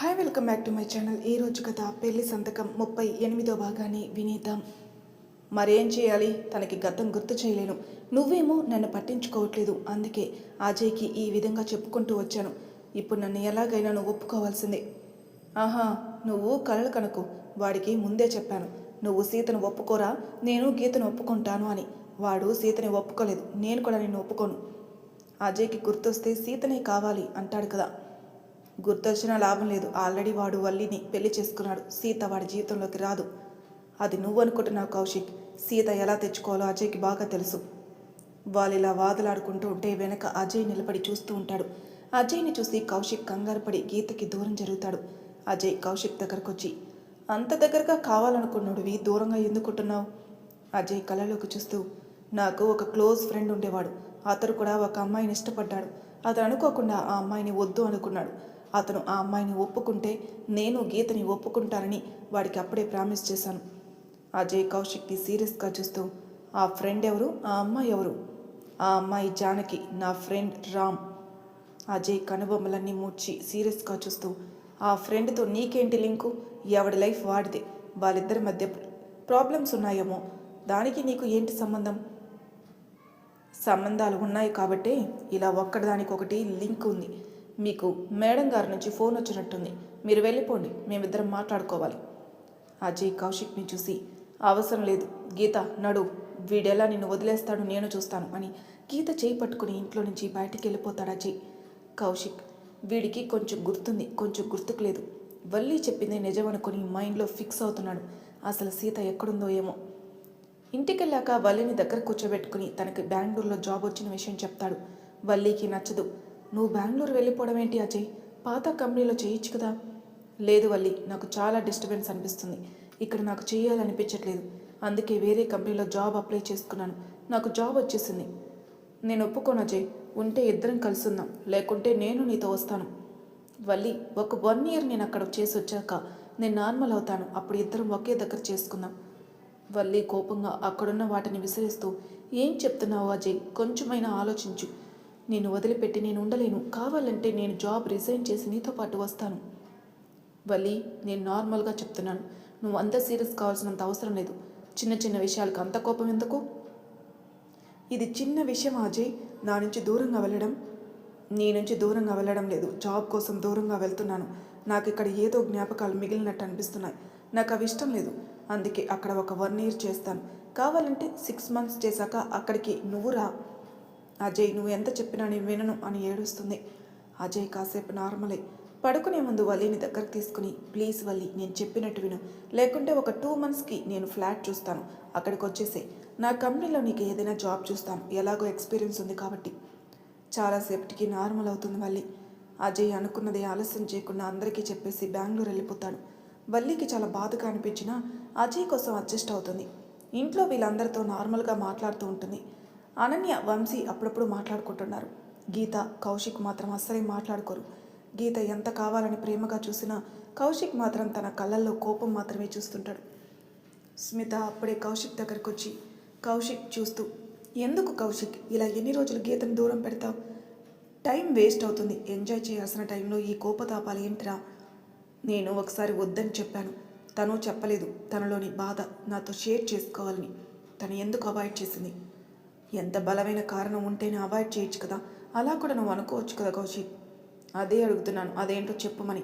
Hi welcome back to my channel ఈ రోజు కథ పెళ్ళి సంతకం ముప్పై ఎనిమిదో భాగాన్ని వినేద్దాం. మరేం చేయాలి? తనకి గతం గుర్తు చేయలేను. నువ్వేమో నన్ను పట్టించుకోవట్లేదు. అందుకే అజయ్కి ఈ విధంగా చెప్పుకుంటూ వచ్చాను. ఇప్పుడు నన్ను ఎలాగైనా నువ్వు ఒప్పుకోవాల్సిందే. ఆహా నువ్వు కలలు కనుకు. వాడికి ముందే చెప్పాను. నువ్వు సీతను ఒప్పుకోరా? నేను గీతను ఒప్పుకుంటాను అని. వాడు సీతని ఒప్పుకోలేదు. నేను కూడా నిన్ను ఒప్పుకోను. అజయ్కి గుర్తొస్తే సీతనే కావాలి అంటాడు కదా. గుర్తొచ్చినా లాభం లేదు. ఆల్రెడీ వాడు వల్లిని పెళ్ళి చేసుకున్నాడు. సీత వాడి జీవితంలోకి రాదు. అది నువ్వు అనుకుంటున్నావు కౌశిక్. సీత ఎలా తెచ్చుకోవాలో అజయ్కి బాగా తెలుసు. వాళ్ళు ఇలా వాదులాడుకుంటూ ఉంటే వెనక అజయ్ నిలబడి చూస్తూ ఉంటాడు. అజయ్ని చూసి కౌశిక్ కంగారు పడి గీతకి దూరం జరుగుతాడు. అజయ్ కౌశిక్ దగ్గరకు వచ్చి అంత దగ్గరగా కావాలనుకున్నాడువి దూరంగా ఎందుకుంటున్నావు? అజయ్ కళ్ళలోకి చూస్తూ నాకు ఒక క్లోజ్ ఫ్రెండ్ ఉండేవాడు. అతడు కూడా ఒక అమ్మాయిని ఇష్టపడ్డాడు. అతను అనుకోకుండా ఆ అమ్మాయిని వద్దు అనుకున్నాడు. అతను ఆ అమ్మాయిని ఒప్పుకుంటే నేను గీతని ఒప్పుకుంటానని వాడికి అప్పుడే ప్రామిస్ చేశాను. అజయ్ కౌశిక్ని సీరియస్గా చూస్తూ ఆ ఫ్రెండ్ ఎవరు? ఆ అమ్మాయి ఎవరు? ఆ అమ్మాయి జానకి నా ఫ్రెండ్ రామ్. అజయ్ కనుబొమ్మలన్నీ ముడ్చి సీరియస్గా చూస్తూ ఆ ఫ్రెండ్తో నీకేంటి లింకు? ఎవడి లైఫ్ వాడిదే. వాళ్ళిద్దరి మధ్య ప్రాబ్లమ్స్ ఉన్నాయేమో. దానికి నీకు ఏంటి సంబంధం? సంబంధాలు ఉన్నాయి కాబట్టే ఇలా ఒక్కదానికొకటి లింక్ ఉంది. మీకు మేడం గారి నుంచి ఫోన్ వచ్చినట్టుంది. మీరు వెళ్ళిపోండి. మేమిద్దరం మాట్లాడుకోవాలి. అజయ్ కౌశిక్ని చూసి అవసరం లేదు. గీత నడు. వీడెలా నిన్ను వదిలేస్తాడు నేను చూస్తాను అని గీత చేయి పట్టుకుని ఇంట్లో నుంచి బయటికి వెళ్ళిపోతాడు అజయ్. కౌశిక్ వీడికి కొంచెం గుర్తుంది. కొంచెం గుర్తుకు లేదు. వల్లి చెప్పింది నిజం అనుకుని మైండ్లో ఫిక్స్ అవుతున్నాడు. అసలు సీత ఎక్కడుందో ఏమో. ఇంటికెళ్ళాక వల్లిని దగ్గర కూర్చోబెట్టుకుని తనకి బెంగళూరులో జాబ్ వచ్చిన విషయం చెప్తాడు. వల్లికి నచ్చదు. నువ్వు బెంగళూరు వెళ్ళిపోవడం ఏంటి అజయ్? పాత కంపెనీలో చేయొచ్చు కదా? లేదు వల్లి నాకు చాలా డిస్టర్బెన్స్ అనిపిస్తుంది. ఇక్కడ నాకు చేయాలనిపించట్లేదు. అందుకే వేరే కంపెనీలో జాబ్ అప్లై చేసుకున్నాను. నాకు జాబ్ వచ్చేసింది. నేను ఒప్పుకోను అజయ్. ఉంటే ఇద్దరం కలుసుందాం. లేకుంటే నేను నీతో వస్తాను. వల్లి ఒక వన్ ఇయర్ నేను అక్కడ చేసి వచ్చాక నేను నార్మల్ అవుతాను. అప్పుడు ఇద్దరం ఒకే దగ్గర చేసుకుందాం. వల్లి కోపంగా అక్కడున్న వాటిని విసిరేస్తూ ఏం చెప్తున్నావు అజయ్? కొంచెమైనా ఆలోచించు. నేను వదిలిపెట్టి నేను ఉండలేను. కావాలంటే నేను జాబ్ రిజైన్ చేసి నీతో పాటు వస్తాను. వల్లి నేను నార్మల్గా చెప్తున్నాను. నువ్వు అంత సీరియస్ కావాల్సినంత అవసరం లేదు. చిన్న చిన్న విషయాలకు అంత కోపం ఎందుకు? ఇది చిన్న విషయం అజయ్. నా నుంచి దూరంగా వెళ్ళడం నీ నుంచి దూరంగా వెళ్ళడం లేదు. జాబ్ కోసం దూరంగా వెళ్తున్నాను. నాకు ఇక్కడ ఏదో జ్ఞాపకాలు మిగిలినట్టు అనిపిస్తున్నాయి. నాకు అవి ఇష్టం లేదు. అందుకే అక్కడ ఒక వన్ ఇయర్ చేస్తాను. కావాలంటే సిక్స్ మంత్స్ చేశాక అక్కడికి నువ్వు రా. అజయ్ నువ్వు ఎంత చెప్పినా నేను వినను అని ఏడుస్తుంది. అజయ్ కాసేపు నార్మలే. పడుకునే ముందు వల్లిని దగ్గరకు తీసుకుని ప్లీజ్ వల్లి నేను చెప్పినట్టు విను. లేకుంటే ఒక టూ మంత్స్కి నేను ఫ్లాట్ చూస్తాను. అక్కడికి వచ్చేసే. నా కంపెనీలో నీకు ఏదైనా జాబ్ చూస్తాను. ఎలాగో ఎక్స్పీరియన్స్ ఉంది కాబట్టి. చాలాసేపటికి నార్మల్ అవుతుంది వల్లి. అజయ్ అనుకున్నది ఆలస్యం చేయకుండా అందరికీ చెప్పేసి బెంగళూరు వెళ్ళిపోతాడు. వల్లికి చాలా బాధగా అనిపించినా అజయ్ కోసం అడ్జస్ట్ అవుతుంది. ఇంట్లో వీళ్ళందరితో నార్మల్గా మాట్లాడుతూ ఉంటుంది. అనన్య వంశీ అప్పుడప్పుడు మాట్లాడుకుంటున్నారు. గీత కౌశిక్ మాత్రం అస్సలే మాట్లాడుకోరు. గీత ఎంత కావాలని ప్రేమగా చూసినా కౌశిక్ మాత్రం తన కళ్ళల్లో కోపం మాత్రమే చూస్తుంటాడు. స్మిత అప్పుడే కౌశిక్ దగ్గరకు వచ్చి కౌశిక్ చూస్తూ ఎందుకు కౌశిక్? ఇలా ఎన్ని రోజులు గీతను దూరం పెడతావు? టైం వేస్ట్ అవుతుంది. ఎంజాయ్ చేయాల్సిన టైంలో ఈ కోపతాపాలు ఏంటిరా? నేను ఒకసారి వద్దని చెప్పాను. తను చెప్పలేదు. తనలోని బాధ నాతో షేర్ చేసుకోవాలని. తను ఎందుకు అవాయిడ్ చేసింది? ఎంత బలమైన కారణం ఉంటేనే అవాయిడ్ చేయొచ్చు కదా? అలా కూడా నువ్వు అనుకోవచ్చు కదా కౌశిక్? అదే అడుగుతున్నాను. అదేంటో చెప్పమని.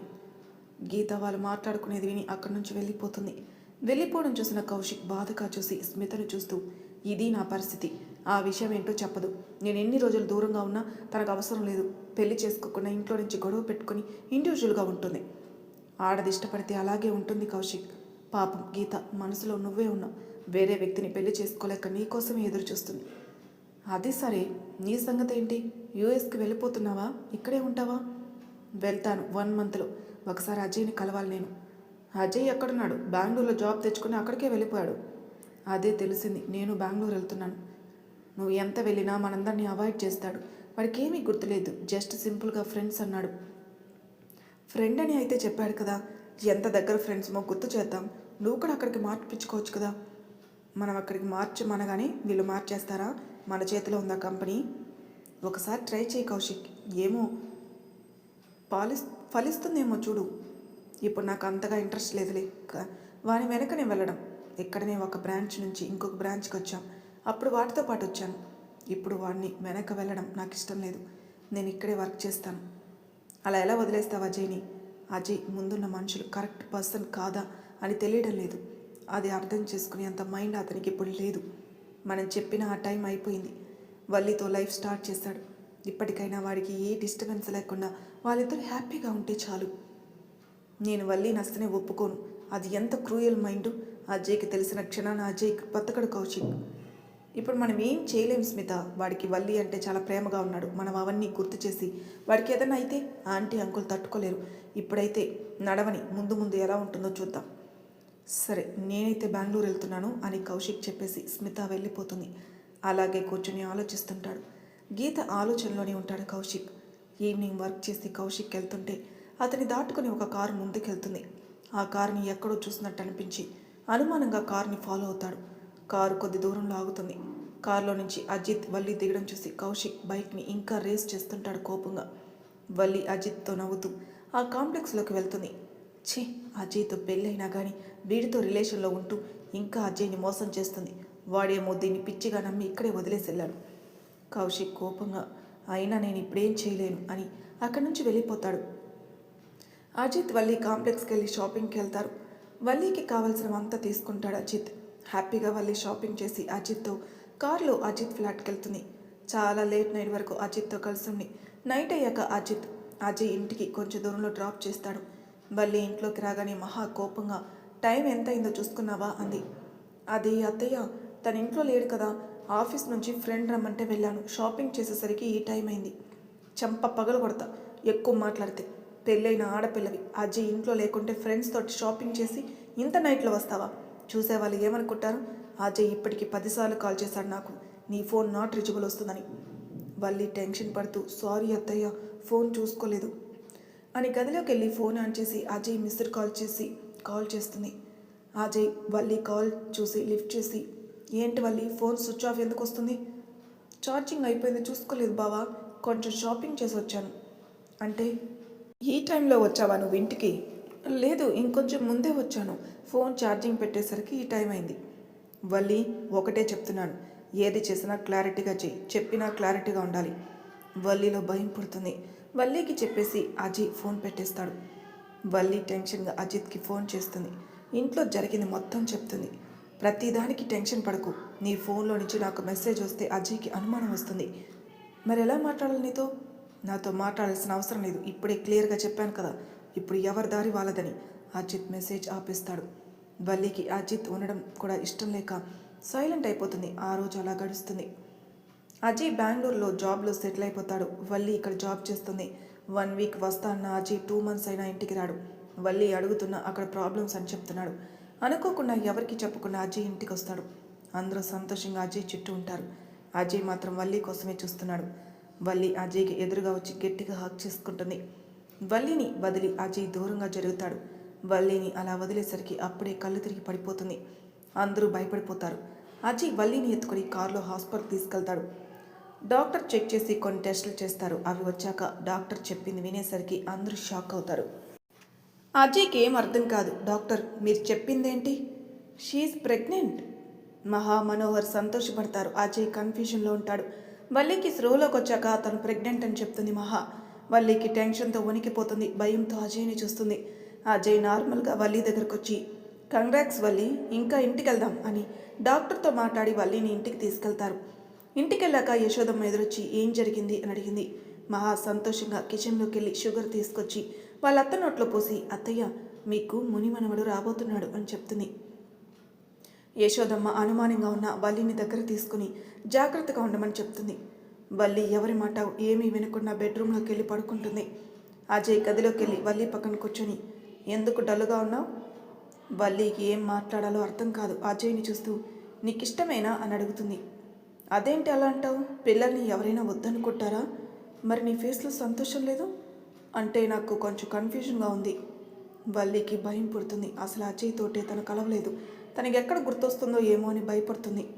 గీత వాళ్ళు మాట్లాడుకునేది విని అక్కడి నుంచి వెళ్ళిపోతుంది. వెళ్ళిపోవడం చూసిన కౌశిక్ బాధగా చూసి స్మితను చూస్తూ ఇది నా పరిస్థితి. ఆ విషయం ఏంటో చెప్పదు. నేను ఎన్ని రోజులు దూరంగా ఉన్నా తనకు అవసరం లేదు. పెళ్ళి చేసుకోకుండా ఇంట్లో నుంచి గొడవ పెట్టుకుని ఇండివిజువల్గా ఉంటుంది. ఆడది ఇష్టపడితే అలాగే ఉంటుంది కౌశిక్. పాపం గీత మనసులో నువ్వే ఉన్నావు. వేరే వ్యక్తిని పెళ్ళి చేసుకోలేక నీకోసమే ఎదురు చూస్తుంది అది సరే. నీ సంగతి ఏంటి యూఎస్కి వెళ్ళిపోతున్నావా? ఇక్కడే ఉంటావా? వెళ్తాను వన్ మంత్లో. ఒకసారి అజయ్ని కలవాలి నేను. అజయ్ ఎక్కడున్నాడు? బెంగళూరులో జాబ్ తెచ్చుకుని అక్కడికే వెళ్ళిపోయాడు. అదే తెలిసింది. నేను బెంగళూరు వెళ్తున్నాను. నువ్వు ఎంత వెళ్ళినా మనందరినీ అవాయిడ్ చేస్తాడు. వాడికి ఏమీ గుర్తులేదు. జస్ట్ సింపుల్గా ఫ్రెండ్స్ అన్నాడు. ఫ్రెండ్ అని అయితే చెప్పాడు కదా. ఎంత దగ్గర ఫ్రెండ్స్మో గుర్తు చేద్దాం. నువ్వు కూడా అక్కడికి మార్పించుకోవచ్చు కదా. మనం అక్కడికి మార్చమనగానే వీళ్ళు మార్చేస్తారా? మన చేతిలో ఉందా కంపెనీ? ఒకసారి ట్రై చేయి కౌశిక్. ఏమో పాలి ఫలిస్తుందేమో చూడు. ఇప్పుడు నాకు అంతగా ఇంట్రెస్ట్ లేదులే. వాని వెనకనే వెళ్ళడం. ఇక్కడనే ఒక బ్రాంచ్ నుంచి ఇంకొక బ్రాంచ్కి వచ్చాం. అప్పుడు వాటితో పాటు వచ్చాను. ఇప్పుడు వాడిని వెనక వెళ్ళడం నాకు ఇష్టం లేదు. నేను ఇక్కడే వర్క్ చేస్తాను. అలా ఎలా వదిలేస్తావు అజయ్ని అజయ్ ముందున్న మనుషులు కరెక్ట్ పర్సన్ కాదా అని తెలియడం లేదు. అది అర్థం చేసుకునే అంత మైండ్ అతనికి ఇప్పుడు లేదు. మనం చెప్పిన ఆ టైం అయిపోయింది. వల్లితో లైఫ్ స్టార్ట్ చేశాడు ఇప్పటికైనా వాడికి ఏ డిస్టర్బెన్స్ లేకుండా వాళ్ళిద్దరూ హ్యాపీగా ఉంటే చాలు. నేను వల్లి నస్తనే ఒప్పుకోను. అది ఎంత క్రూయల్ మైండ్. అజయ్కి తెలిసిన క్షణాన అజయ్కి బతకడు కౌశిక్. ఇప్పుడు మనం ఏం చేయలేం స్మిత. వాడికి వల్లి అంటే చాలా ప్రేమగా ఉన్నాడు. మనం అవన్నీ గుర్తు చేసి వాడికి ఏదైనా అయితే ఆంటీ అంకుల్ తట్టుకోలేరు. ఇప్పుడైతే నడవని ముందు ముందు ఎలా ఉంటుందో చూద్దాం. సరే నేనైతే బెంగళూరు వెళ్తున్నాను అని కౌశిక్ చెప్పేసి స్మిత వెళ్ళిపోతుంది. అలాగే కూర్చొని ఆలోచిస్తుంటాడు. గీత ఆలోచనలోనే ఉంటాడు కౌశిక్. ఈవినింగ్ వర్క్ చేసి కౌశిక్ వెళ్తుంటే అతని దాటుకుని ఒక కారు ముందుకెళ్తుంది. ఆ కారుని ఎక్కడో చూసినట్టు అనిపించి అనుమానంగా కారుని ఫాలో అవుతాడు. కారు కొద్ది దూరంలో ఆగుతుంది. కారులో నుంచి అజిత్ వల్లి దిగడం చూసి కౌశిక్ బైక్ని ఇంకా రేస్ చేస్తుంటాడు కోపంగా. వల్లి అజిత్తో నవ్వుతూ ఆ కాంప్లెక్స్లోకి వెళ్తుంది. ఛీ అజయ్తో పెళ్ళైనా కానీ వీడితో రిలేషన్లో ఉంటూ ఇంకా అజయ్ని మోసం చేస్తుంది. వాడేమో దీన్ని పిచ్చిగా నమ్మి ఇక్కడే వదిలేసి వెళ్ళాడు కౌశిక్ కోపంగా అయినా నేను ఇప్పుడేం చేయలేను అని అక్కడి నుంచి వెళ్ళిపోతాడు. అజిత్ వల్లి కాంప్లెక్స్కి వెళ్ళి షాపింగ్కి వెళ్తారు వల్లికి కావాల్సినవంతా తీసుకుంటాడు అజిత్. హ్యాపీగా వల్లి షాపింగ్ చేసి అజిత్తో కారులో అజిత్ ఫ్లాట్కి వెళ్తుంది చాలా లేట్ నైట్ వరకు అజిత్తో కలిసి ఉండి నైట్ అయ్యాక అజిత్ అజయ్ ఇంటికి కొంచెం దూరంలో డ్రాప్ చేస్తాడు. వల్లి ఇంట్లోకి రాగానే మహా కోపంగా టైం ఎంత అయిందో చూసుకున్నావా? అంది. అది అత్తయ్య తన ఇంట్లో లేడు కదా ఆఫీస్ నుంచి ఫ్రెండ్ రమ్మంటే వెళ్ళాను. షాపింగ్ చేసేసరికి ఈ టైం అయింది. చంప పగలు కొడతా ఎక్కువ మాట్లాడితే. పెళ్ళైన ఆడపిల్లవి. అజ్జి ఇంట్లో లేకుంటే ఫ్రెండ్స్ తోటి షాపింగ్ చేసి ఇంత నైట్లో వస్తావా? చూసే వాళ్ళు ఏమనుకుంటారు? అజయ్ ఇప్పటికి పదిసార్లు కాల్ చేశాడు నాకు. నీ ఫోన్ నాట్ రిచబుల్ వస్తుందని. వల్లి టెన్షన్ పడుతూ సారీ అత్తయ్య ఫోన్ చూసుకోలేదు. అని గదిలోకి వెళ్ళి ఫోన్ ఆన్ చేసి అజయ్ మిస్డ్ కాల్ చేసి కాల్ చేస్తుంది. అజయ్ వల్లి కాల్ చూసి లిఫ్ట్ చేసి ఏంటి వల్లి ఫోన్ స్విచ్ ఆఫ్ ఎందుకు వస్తుంది? ఛార్జింగ్ అయిపోయింది చూసుకోలేదు బావా కొంచెం షాపింగ్ చేసి వచ్చాను. అంటే ఈ టైంలో వచ్చావా నువ్వు ఇంటికి? లేదు ఇంకొంచెం ముందే వచ్చాను. ఫోన్ ఛార్జింగ్ పెట్టేసరికి ఈ టైం అయింది. వల్లి ఒకటే చెప్తున్నాను. ఏది చేసినా క్లారిటీగా చెయ్యి. చెప్పినా క్లారిటీగా ఉండాలి. వల్లిలో భయం పుడుతుంది. వల్లీకి చెప్పేసి అజయ్ ఫోన్ పెట్టేస్తాడు. వల్లి టెన్షన్గా అజిత్కి ఫోన్ చేస్తుంది. ఇంట్లో జరిగింది మొత్తం చెప్తుంది. ప్రతిదానికి టెన్షన్ పడకు. నీ ఫోన్లో నుంచి నాకు మెసేజ్ వస్తే అజయ్కి అనుమానం వస్తుంది. మరి ఎలా మాట్లాడాలి నీతో? నాతో మాట్లాడాల్సిన అవసరం లేదు. ఇప్పుడే క్లియర్గా చెప్పాను కదా. ఇప్పుడు ఎవరి దారి వాళ్ళదని అజిత్ మెసేజ్ ఆపేస్తాడు. వల్లికి అజిత్ ఉండడం కూడా ఇష్టం లేక సైలెంట్ అయిపోతుంది. ఆ రోజు అలా గడుస్తుంది. అజయ్ బెంగళూరులో జాబ్లో సెటిల్ అయిపోతాడు. వల్లి ఇక్కడ జాబ్ చేస్తుంది. వన్ వీక్ వస్తా అన్న అజయ్ టూ మంత్స్ అయినా ఇంటికి రాడు. వల్లి అడుగుతున్న అక్కడ ప్రాబ్లమ్స్ అని చెప్తున్నాడు. అనుకోకుండా ఎవరికి చెప్పకుండా అజయ్ ఇంటికి వస్తాడు. అందరూ సంతోషంగా అజయ్ చుట్టూ ఉంటారు. అజయ్ మాత్రం వల్లి కోసమే చూస్తున్నాడు. వల్లి అజయ్కి ఎదురుగా వచ్చి గట్టిగా హక్ చేసుకుంటుంది. వల్లిని వదిలి అజయ్ దూరంగా జరుగుతాడు. వల్లిని అలా వదిలేసరికి అప్పుడే కళ్ళు తిరిగి పడిపోతుంది. అందరూ భయపడిపోతారు. అజయ్ వల్లిని ఎత్తుకొని కారులో హాస్పిటల్ తీసుకెళ్తాడు. డాక్టర్ చెక్ చేసి కొన్ని టెస్టులు చేస్తారు. అవి వచ్చాక డాక్టర్ చెప్పింది వినేసరికి అందరూ షాక్ అవుతారు. అజయ్కి ఏం అర్థం కాదు. డాక్టర్ మీరు చెప్పిందేంటి? షీఈ్ ప్రెగ్నెంట్ మహా మనోహర్ సంతోషపడతారు. అజయ్ కన్ఫ్యూజన్లో ఉంటాడు. వల్లికి స్రోలోకి వచ్చాక తను ప్రెగ్నెంట్ అని చెప్తుంది మహా. వల్లికి టెన్షన్తో వణికిపోతుంది. భయంతో అజయ్ని చూస్తుంది. అజయ్ నార్మల్గా వల్లి దగ్గరకు వచ్చి కంగ్రాక్స్ వల్లి ఇంకా ఇంటికి వెళ్దాం అని డాక్టర్తో మాట్లాడి వల్లిని ఇంటికి తీసుకెళ్తారు. ఇంటికెళ్ళాక యశోదమ్మ ఎదురొచ్చి ఏం జరిగింది? అని అడిగింది. మహా సంతోషంగా కిచెన్లోకి వెళ్ళి షుగర్ తీసుకొచ్చి వాళ్ళ అత్త నోట్లో పోసి అత్తయ్య మీకు మునిమనవడు రాబోతున్నాడు అని చెప్తుంది. యశోదమ్మ అనుమానంగా ఉన్న బల్లిని దగ్గర తీసుకుని జాగ్రత్తగా ఉండమని చెప్తుంది. బల్లి ఎవరి మాట ఏమీ వినకుండా బెడ్రూమ్లోకి వెళ్ళి పడుకుంటుంది. అజయ్ గదిలోకి వెళ్ళి బల్లి పక్కన కూర్చొని ఎందుకు డల్లుగా ఉన్నావు? బల్లికి ఏం మాట్లాడాలో అర్థం కాదు. అజయ్ని చూస్తూ నీకు ఇష్టమేనా అని అడుగుతుంది. అదేంటి అలా అంటావు? పిల్లల్ని ఎవరైనా వద్దనుకుంటారా? మరి నీ ఫేస్లో సంతోషం లేదు? అంటే నాకు కొంచెం కన్ఫ్యూజన్గా ఉంది. వల్లికి భయం పుడుతుంది. అసలు అజయ్ తోటే తను కలవలేదు. తనకి ఎక్కడ గుర్తొస్తుందో ఏమో అని భయపడుతుంది.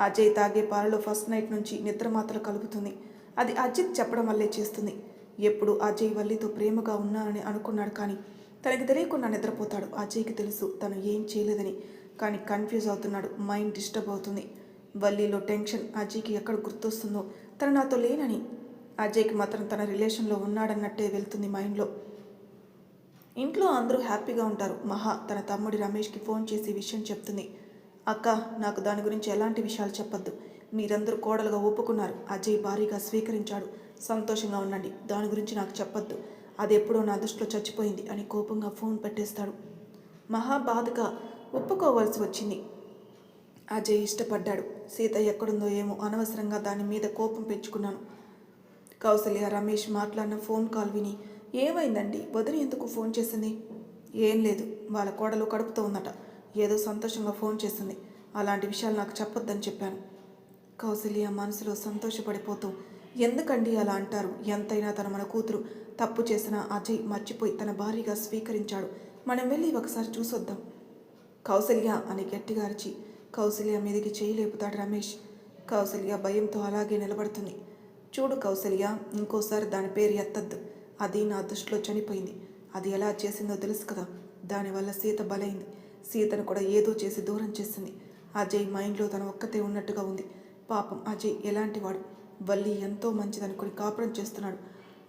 అజయ్ తాగే పాలలో ఫస్ట్ నైట్ నుంచి నిద్ర మాత్రం కలుగుతుంది. అది అజిత్ చెప్పడం వల్లే చేస్తుంది. ఎప్పుడు అజయ్ వల్లితో ప్రేమగా ఉన్నానని అనుకున్నాడు కానీ తనకి తెలియకుండా నిద్రపోతాడు. అజయ్కి తెలుసు తను ఏం చేయలేదని. కానీ కన్ఫ్యూజ్ అవుతున్నాడు. మైండ్ డిస్టర్బ్ అవుతుంది. వల్లీలో టెన్షన్ అజయ్కి ఎక్కడ గుర్తొస్తుందో తను నాతో లేనని. అజయ్కి మాత్రం తన రిలేషన్లో ఉన్నాడన్నట్టే వెళ్తుంది మైండ్లో. ఇంట్లో అందరూ హ్యాపీగా ఉంటారు. మహా తన తమ్ముడి రమేష్కి ఫోన్ చేసి విషయం చెప్తుంది. అక్క నాకు దాని గురించి ఎలాంటి విషయాలు చెప్పొద్దు. మీరందరూ కోడలుగా ఒప్పుకున్నారు. అజయ్ భారీగా స్వీకరించాడు. సంతోషంగా ఉండండి. దాని గురించి నాకు చెప్పొద్దు. అది ఎప్పుడో నా దృష్టిలో చచ్చిపోయింది అని కోపంగా ఫోన్ పెట్టేస్తాడు. మహా బాధగా ఒప్పుకోవాల్సి వచ్చింది. అజయ్ ఇష్టపడ్డాడు. సీత ఎక్కడుందో ఏమో అనవసరంగా దాని మీద కోపం పెంచుకున్నాను. కౌసల్య రమేష్ మాట్లాడిన ఫోన్ కాల్ విని ఏమైందండి? వదిన ఎందుకు ఫోన్ చేసింది? ఏం లేదు వాళ్ళ కోడలు కడుపుతో ఉందట. ఏదో సంతోషంగా ఫోన్ చేసింది. అలాంటి విషయాలు నాకు చెప్పొద్దని చెప్పాను. కౌసల్య మనసులో సంతోషపడిపోతూ ఎందుకండి అలా అంటారు? ఎంతైనా తన మన కూతురు తప్పు చేసిన అజయ్ మర్చిపోయి తన భార్యగా స్వీకరించాడు. మనం వెళ్ళి ఒకసారి చూసొద్దాం. కౌసల్య అని గట్టిగా అరిచి కౌసల్య మీదికి చేయి లేపుతాడు రమేష్. కౌసల్య భయంతో అలాగే నిలబడుతుంది. చూడు కౌసల్య ఇంకోసారి దాని పేరు ఎత్తద్దు. అది నా దృష్టిలో చనిపోయింది. అది ఎలా చేసిందో తెలుసు కదా. దానివల్ల సీత బలైంది. సీతను కూడా ఏదో చేసి దూరం చేసింది. అజయ్ మైండ్లో తన ఒక్కతే ఉన్నట్టుగా ఉంది. పాపం అజయ్ ఎలాంటి వాడు? వల్లి ఎంతో మంచిదనుకుని కాపురం చేస్తున్నాడు.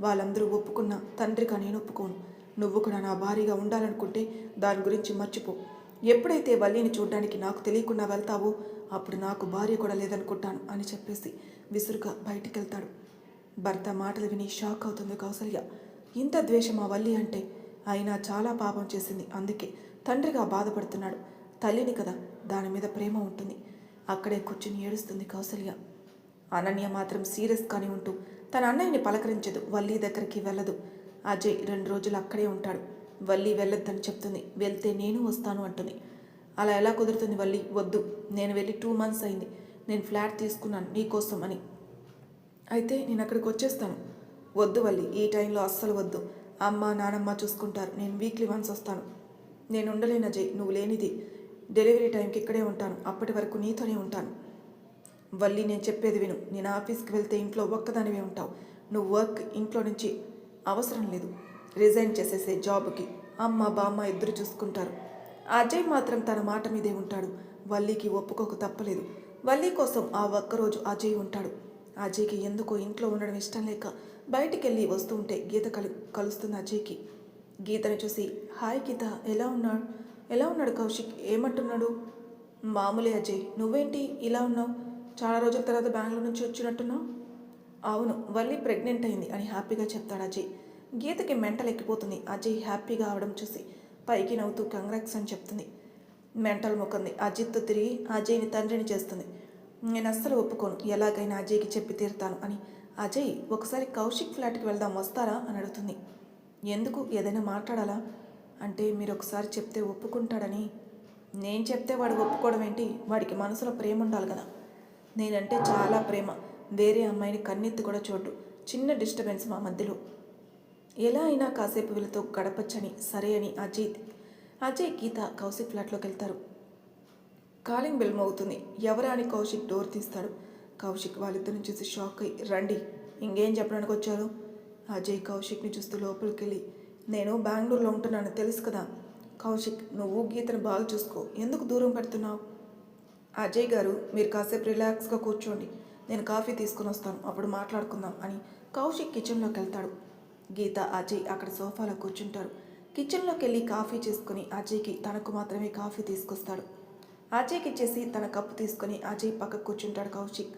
వాళ్ళందరూ ఒప్పుకున్నా తండ్రిగా నేను ఒప్పుకోను. నువ్వు కూడా నా భారీగా ఉండాలనుకుంటే దాని గురించి మర్చిపో. ఎప్పుడైతే వల్లిని చూడ్డానికి నాకు తెలియకుండా వెళ్తావో అప్పుడు నాకు భార్య కూడా లేదనుకుంటాను అని చెప్పేసి విసురుగా బయటికి వెళ్తాడు భర్త మాటలు విని షాక్ అవుతుంది కౌసల్య. ఇంత ద్వేషం ఆ వల్లి అంటే? అయినా చాలా పాపం చేసింది. అందుకే తండ్రిగా బాధపడుతున్నాడు. తల్లిని కదా దాని మీద ప్రేమ ఉంటుంది. అక్కడే కూర్చుని ఏడుస్తుంది కౌసల్య. అనన్య మాత్రం సీరియస్ కానీ ఉంటూ తన అన్నయ్యని పలకరించదు. వల్లి దగ్గరికి వెళ్ళదు. అజయ్ రెండు రోజులు అక్కడే ఉంటాడు. వల్లి వెళ్ళొద్దని చెప్తుంది. వెళ్తే నేను వస్తాను అంటుంది. అలా ఎలా కుదురుతుంది వల్లి? వద్దు. నేను వెళ్ళి టూ మంత్స్ అయింది. నేను ఫ్లాట్ తీసుకున్నాను నీకోసం అని. అయితే నేను అక్కడికి వచ్చేస్తాను. వద్దు వల్లి ఈ టైంలో అస్సలు వద్దు. అమ్మ నానమ్మ చూసుకుంటారు. నేను వీక్లీ వన్స్ వస్తాను. నేను ఉండలేను అజయ్ నువ్వు లేనిది. డెలివరీ టైంకి ఇక్కడే ఉంటాను. అప్పటి వరకు నీతోనే ఉంటాను. వల్లి నేను చెప్పేది విను. నేను ఆఫీస్కి వెళ్తే ఇంట్లో ఒక్కదానివే ఉంటావు. నువ్వు వర్క్ ఇంట్లో నుంచి అవసరం లేదు. రిజైన్ చేసేసే జాబ్కి అమ్మ బామ్మ ఇద్దరు చూసుకుంటారు. అజయ్ మాత్రం తన మాట మీదే ఉంటాడు. వల్లీకి ఒప్పుకోక తప్పలేదు. వల్లి కోసం ఆ ఒక్కరోజు అజయ్ ఉంటాడు. అజయ్కి ఎందుకో ఇంట్లో ఉండడం ఇష్టం లేక బయటికి వెళ్ళి వస్తూ ఉంటే గీత కలు కలుస్తుంది అజయ్కి. గీతను చూసి హాయ్ గీత ఎలా ఉన్నాడు ఎలా ఉన్నాడు కౌశిక్? ఏమంటున్నాడు? మామూలే అజయ్ నువ్వేంటి ఇలా ఉన్నావు? చాలా రోజుల తర్వాత బెంగళూరు నుంచి వచ్చినట్టున్నావు? అవును వల్లి ప్రెగ్నెంట్ అయింది అని హ్యాపీగా చెప్తాడు అజయ్. గీతకి మెంటల్ ఎక్కిపోతుంది. అజయ్ హ్యాపీగా అవడం చూసి పైకి నవ్వుతూ కంగ్రాక్స్ అని చెప్తుంది. మెంటల్ ముఖంది అజిత్తో తిరిగి అజయ్ని తండ్రిని చేస్తుంది. నేను అస్సలు ఒప్పుకోను. ఎలాగైనా అజయ్కి చెప్పి తీరుతాను అని. అజయ్ ఒకసారి కౌశిక్ ఫ్లాట్కి వెళ్దాం. వస్తారా? అని అడుగుతుంది. ఎందుకు? ఏదైనా మాట్లాడాలా? అంటే మీరు ఒకసారి చెప్తే ఒప్పుకుంటాడని. నేను చెప్తే వాడు ఒప్పుకోవడం ఏంటి? వాడికి మనసులో ప్రేమ ఉండాలి కదా. నేనంటే చాలా ప్రేమ. వేరే అమ్మాయిని కన్నెత్తి కూడా చూడు చిన్న డిస్టర్బెన్స్ మా మధ్యలో. ఎలా అయినా కాసేపు వీళ్ళతో గడపచ్చని సరే అని అజయ్ అజయ్ గీత కౌశిక్ ఫ్లాట్లోకి వెళ్తారు. కాలింగ్ బెల్ మోగుతుంది. ఎవరా అని కౌశిక్ డోర్ తీస్తాడు. కౌశిక్ వాళ్ళిద్దరిని చూసి షాక్ అయ్యి రండి ఇంకేం చెప్పడానికి వచ్చారు? అజయ్ కౌశిక్ని చూస్తూ లోపలికి వెళ్ళి నేను బెంగళూరులో ఉంటున్నాను తెలుసు కదా. కౌశిక్ నువ్వు గీతను బాగా చూసుకో. ఎందుకు దూరం పెడుతున్నావు? అజయ్ గారు మీరు కాసేపు రిలాక్స్గా కూర్చోండి. నేను కాఫీ తీసుకుని వస్తాను. అప్పుడు మాట్లాడుకుందాం అని కౌశిక్ కిచెన్లోకి వెళ్తాడు. గీత అజయ్ అక్కడ సోఫాలో కూర్చుంటారు. కిచెన్లోకి వెళ్ళి కాఫీ చేసుకుని అజయ్కి తనకు మాత్రమే కాఫీ తీసుకొస్తాడు. అజయ్కి ఇచ్చేసి తన కప్పు తీసుకొని అజయ్ పక్కకు కూర్చుంటాడు కౌశిక్.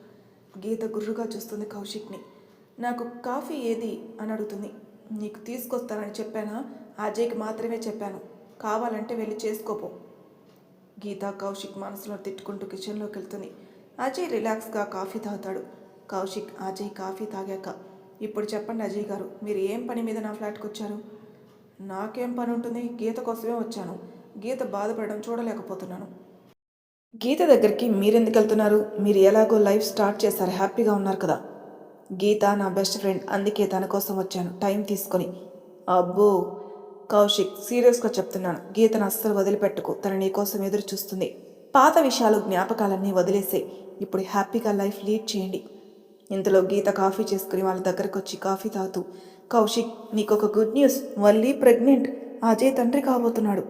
గీత గుర్రుగా చూస్తుంది కౌశిక్ని. నాకు కాఫీ ఏది? అని అడుగుతుంది. నీకు తీసుకొస్తానని చెప్పానా? అజయ్కి మాత్రమే చెప్పాను. కావాలంటే వెళ్ళి చేసుకోపో గీత కౌశిక్ మనసులో తిట్టుకుంటూ కిచెన్లోకి వెళ్తుంది అజయ్ రిలాక్స్గా కాఫీ తాగుతాడు. కౌశిక్ అజయ్ కాఫీ తాగాక ఇప్పుడు చెప్పండి అజయ్ గారు మీరు ఏం పని మీద నా ఫ్లాట్కి వచ్చారు? నాకేం పని ఉంటుంది? గీత కోసమే వచ్చాను. గీత బాధపడడం చూడలేకపోతున్నాను. గీత దగ్గరికి మీరెందుకు వెళ్తున్నారు? మీరు ఎలాగో లైఫ్ స్టార్ట్ చేశారు హ్యాపీగా ఉన్నారు కదా. గీత నా బెస్ట్ ఫ్రెండ్ అందుకే తన కోసం వచ్చాను. టైం తీసుకొని. అబ్బో! కౌశిక్ సీరియస్గా చెప్తున్నాను. గీతను అస్సలు వదిలిపెట్టుకు. తన నీ కోసం ఎదురు చూస్తుంది పాత విషయాలు జ్ఞాపకాలన్నీ వదిలేసే ఇప్పుడు హ్యాపీగా లైఫ్ లీడ్ చేయండి. ఇంతలో గీత కాఫీ చేసుకుని వాళ్ళ దగ్గరకు వచ్చి కాఫీ తాగుతూ కౌశిక్ నీకు ఒక good news. Valli pregnant. Ajay తండ్రి కాబోతున్నాడు.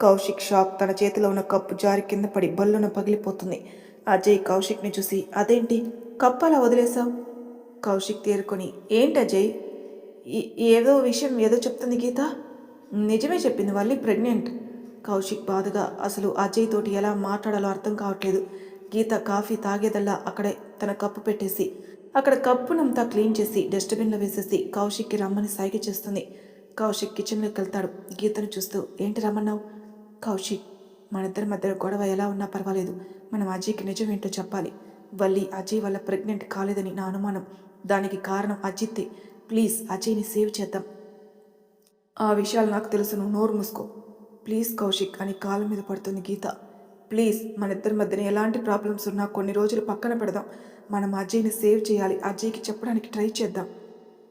కౌశిక్ షాక్ తన చేతిలో ఉన్న కప్పు జారి కింద పడి బల్లున పగిలిపోతుంది. అజయ్ కౌశిక్ని చూసి అదేంటి? కప్పు అలా వదిలేశావు? కౌశిక్ తేరుకొని ఏంటి అజయ్? ఈ- ఏదో విషయం ఏదో చెప్తుంది గీత? నిజమే చెప్పింది వల్లి ప్రెగ్నెంట్. కౌశిక్ బాధగా అసలు అజయ్ తోటి ఎలా మాట్లాడాలో అర్థం కావట్లేదు. గీత కాఫీ తాగేదల్లా అక్కడే తన కప్పు పెట్టేసి అక్కడ కప్పునంతా క్లీన్ చేసి డస్ట్బిన్లో వేసేసి కౌశిక్కి రమ్మని సైగ చేస్తుంది. కౌశిక్ కిచెన్లోకి వెళ్తాడు. గీతను చూస్తూ ఏంటి రమ్మన్నావు? కౌశిక్ మన ఇద్దరి మధ్య గొడవ ఎలా ఉన్నా పర్వాలేదు. మనం అజయ్కి నిజం ఏంటో చెప్పాలి. వల్లి అజయ్ వల్ల ప్రెగ్నెంట్ కాలేదని నా అనుమానం. దానికి కారణం అజిత్తే ప్లీజ్ అజయ్ని సేవ్ చేద్దాం. ఆ విషయాలు నాకు తెలుసు. నువ్వు నోరు మూసుకో. ప్లీజ్ కౌశిక్ అని కాళ్ళ మీద పడుతుంది గీత. ప్లీజ్ మన ఇద్దరి మధ్యన ఎలాంటి ప్రాబ్లమ్స్ ఉన్నా కొన్ని రోజులు పక్కన పెడదాం. మనం అజయ్ని సేవ్ చేయాలి. అజయ్కి చెప్పడానికి ట్రై చేద్దాం.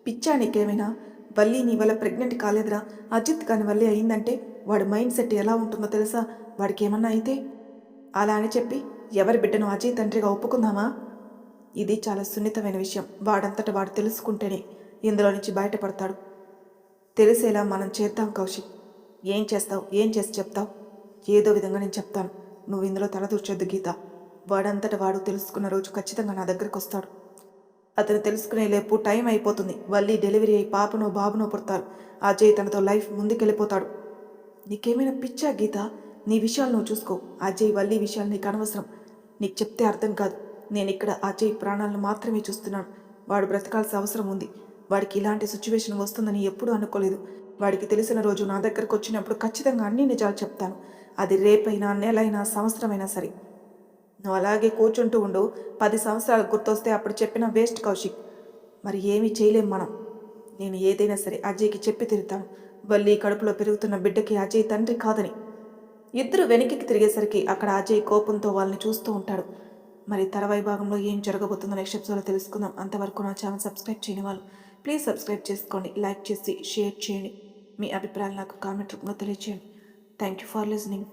పిచ్చా నీకేమైనా? వల్లి నీ వల్ల ప్రెగ్నెంట్ కాలేదురా. అజిత్ కాని వల్లి అయిందంటే వాడి మైండ్ సెట్ ఎలా ఉంటుందో తెలుసా? వాడికి ఏమన్నా అయితే? అలా అని చెప్పి ఎవరి బిడ్డను అజయ్ తండ్రిగా ఒప్పుకుందామా? ఇది చాలా సున్నితమైన విషయం. వాడంతట వాడు తెలుసుకుంటేనే ఇందులో నుంచి బయటపడతాడు. తెలిసేలా మనం చేద్దాం కౌశిక్. ఏం చేస్తావు? ఏం చేసి చెప్తావు? ఏదో విధంగా నేను చెప్తాను. నువ్వు ఇందులో తలదూర్చొద్దు గీత. వాడంతట వాడు తెలుసుకున్న రోజు ఖచ్చితంగా నా దగ్గరకు వస్తాడు. అతను తెలుసుకునే లేపు టైం అయిపోతుంది. వల్లి డెలివరీ అయి పాపనో బాబునో పుడతారు. అజయ్ తనతో లైఫ్ ముందుకెళ్ళిపోతాడు. నీకేమైనా పిచ్చా గీత? నీ విషయాలు నువ్వు చూసుకో. అజయ్ వల్లి విషయాలు నీకు అనవసరం. నీకు చెప్తే అర్థం కాదు. నేను ఇక్కడ అజయ్ ప్రాణాలను మాత్రమే చూస్తున్నాను. వాడు బ్రతకాల్సిన అవసరం ఉంది. వాడికి ఇలాంటి సిచ్యువేషన్ వస్తుందని ఎప్పుడూ అనుకోలేదు. వాడికి తెలిసిన రోజు నా దగ్గరకు వచ్చినప్పుడు ఖచ్చితంగా అన్ని నిజాలు చెప్తాను. అది రేపైనా నెలైనా సంవత్సరమైనా సరే. నువ్వు అలాగే కూర్చుంటూ ఉండు. పది సంవత్సరాలు గుర్తొస్తే అప్పుడు చెప్పిన వేస్ట్ కౌశిక్. మరి ఏమీ చేయలేం మనం. నేను ఏదైనా సరే అజయ్కి చెప్పి తిరుగుతాను. వల్లి కడుపులో పెరుగుతున్న బిడ్డకి అజయ్ తండ్రి కాదని. ఇద్దరు వెనక్కి తిరిగేసరికి అక్కడ అజయ్ కోపంతో వాళ్ళని చూస్తూ ఉంటాడు. మరి తర్వాయి భాగంలో ఏం జరగబోతుందో నెక్స్ట్ ఎపిసోడ్లో తెలుసుకుందాం. అంతవరకు నా ఛానల్ సబ్స్క్రైబ్ చేయని వాళ్ళు ప్లీజ్ సబ్స్క్రైబ్ చేసుకోండి. లైక్ చేసి షేర్ చేయండి. మీ అభిప్రాయాలు నాకు కామెంట్ రూపంలో తెలియచేయండి. Thank you for listening